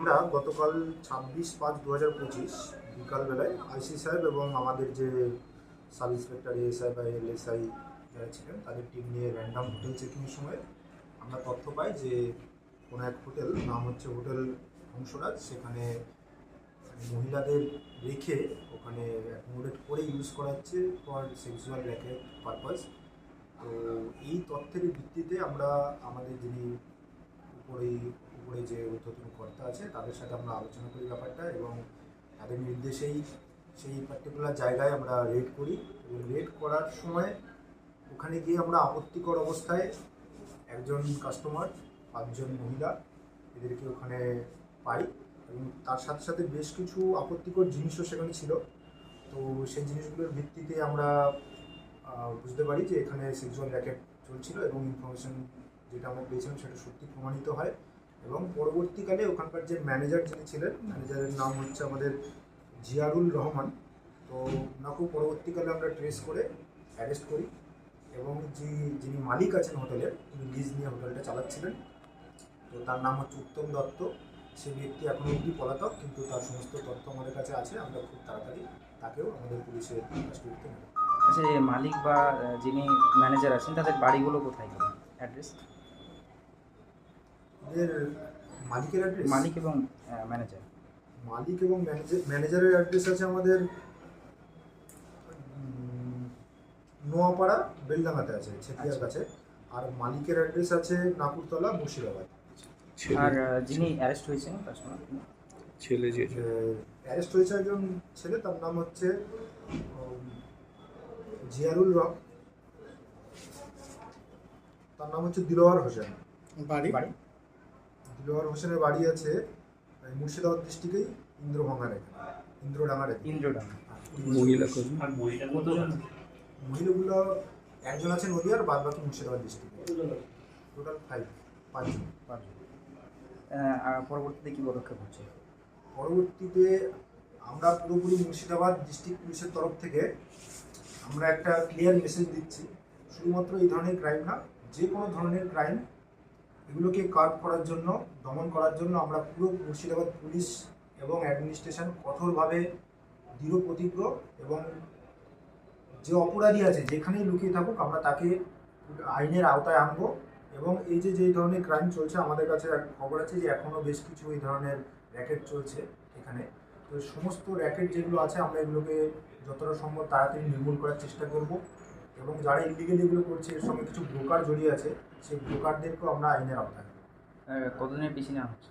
আমরা গতকাল ছাব্বিশ পাঁচ দু হাজার পঁচিশ বিকালবেলায় আইসি সাহেব এবং আমাদের যে সাব ইন্সপেক্টর, এএসআই বা এলএসআই যারা ছিলেন, তাদের টিম নিয়ে র্যান্ডাম হোটেল চেকিংয়ের সময় আমরা তথ্য পাই যে কোনো এক হোটেল নাম হচ্ছে হোটেল হংসরাজ সেখানে মহিলাদের রেখে ওখানে অ্যাকোমোডেট করে ইউজ করা হচ্ছে ফর সেক্সুয়াল র্যাকেট পারপাস তো এই তথ্যের ভিত্তিতে আমরা আমাদের যিনি উপরে যে ঊর্ধ্বতন কর্তা আছে, তাদের সাথে আমরা আলোচনা করি ব্যাপারটা এবং তাদের নির্দেশেই সেই পার্টিকুলার জায়গায় আমরা রেড করি। এবং রেড করার সময় ওখানে গিয়ে আমরা আপত্তিকর অবস্থায় একজন কাস্টমার পাঁচজন মহিলা এদেরকে ওখানে পাই এবং তার সাথে সাথে বেশ কিছু আপত্তিকর জিনিসও সেখানে ছিল। তো সেই জিনিসগুলোর ভিত্তিতে আমরা বুঝতে পারি যে এখানে সেক্সুয়াল র্যাকেট চলছিল এবং ইনফরমেশন যেটা আমরা পেয়েছিলাম সেটা সত্যি প্রমাণিত হয়। এবং পরবর্তীকালে ওখানকার যে ম্যানেজার যিনি ছিলেন ম্যানেজারের নাম হচ্ছে আমাদের জিয়ারুল রহমান। তো ওনাকেও পরবর্তীকালে আমরা ট্রেস করে অ্যারেস্ট করি এবং যে, যিনি মালিক আছেন হোটেলের তিনি লিজ নিয়ে হোটেলটা চালাচ্ছিলেন। তো তার নাম হচ্ছে উত্তম দত্ত। সে ব্যক্তি এখনও অবধি পলাতক, কিন্তু তার সমস্ত তথ্য আমাদের কাছে আছে। আমরা খুব তাড়াতাড়ি তাকেও আমাদের পুলিশের নেব। আচ্ছা মালিক বা যিনি ম্যানেজার আছেন, তাদের বাড়িগুলো কোথায়? অ্যাড্রেস এদের মালিকের অ্যাড্রেস মালিক এবং ম্যানেজার মালিক এবং ম্যানেজার ম্যানেজারের অ্যাড্রেস আছে আমাদের নোয়াপাড়া বেলডাঙ্গাতে আছে ছেতিয়ার আচ্ছা। কাছে। আর মালিকের অ্যাড্রেস আছে নাকুরতলা মুর্শিদাবাদ। আর যিনি অ্যারেস্ট হয়েছেন কাস্টমার ছেলে যে। অ্যারেস্ট হয়েছে একজন ছেলে তার নাম হচ্ছে জিয়ারুল রক তার নাম হচ্ছে দিলওয়ার হোসেন। বাড়ি বাড়ি? দিলওয়ার হোসেনের বাড়ি আছে মুর্শিদাবাদ ডিস্ট্রিক্টেই ইন্দ্রভাঙার এখানে কজন মহিলাগুলো একজন আছে নদীয়ার বাদ বাকি মুর্শিদাবাদ ডিস্ট্রিক্টে। টোটাল ফাইভ পাঁচজন। পাঁচজন। পরবর্তীতে কি পদক্ষেপ হচ্ছে? পরবর্তীতে আমরা পুরোপুরি মুর্শিদাবাদ ডিস্ট্রিক্ট পুলিশের তরফ থেকে আমরা একটা ক্লিয়ার মেসেজ দিচ্ছি। শুধুমাত্র এই ধরনের ক্রাইম না যে কোনো ধরনের ক্রাইম এগুলোকে কার্ভ করার জন্য, দমন করার জন্য আমরা পুরো মুর্শিদাবাদ পুলিশ এবং অ্যাডমিনিস্ট্রেশন কঠোরভাবে দৃঢ় প্রতিজ্ঞ এবং যে অপরাধী আছে, যেখানেই লুকিয়ে থাকুক, আমরা তাকে আইনের আওতায় আনব এবং এই যে যে ধরনের ক্রাইম চলছে, আমাদের কাছে খবর আছে যে এখনও বেশ কিছু এই ধরনের র্যাকেট চলছে এখানে। তো সমস্ত র্যাকেট যেগুলো আছে, আমরা এগুলোকে যতটা সম্ভব তাড়াতাড়ি নির্মূল করার চেষ্টা করব। এবং যারা ইলিগেলি এগুলো করছে, এর সঙ্গে কিছু ব্রোকার জড়িয়ে আছে, সেই ব্রোকারদেরকেও আমরা আইনের আওতায় কতদিনের পিছিয়ে নেওয়া হচ্ছে?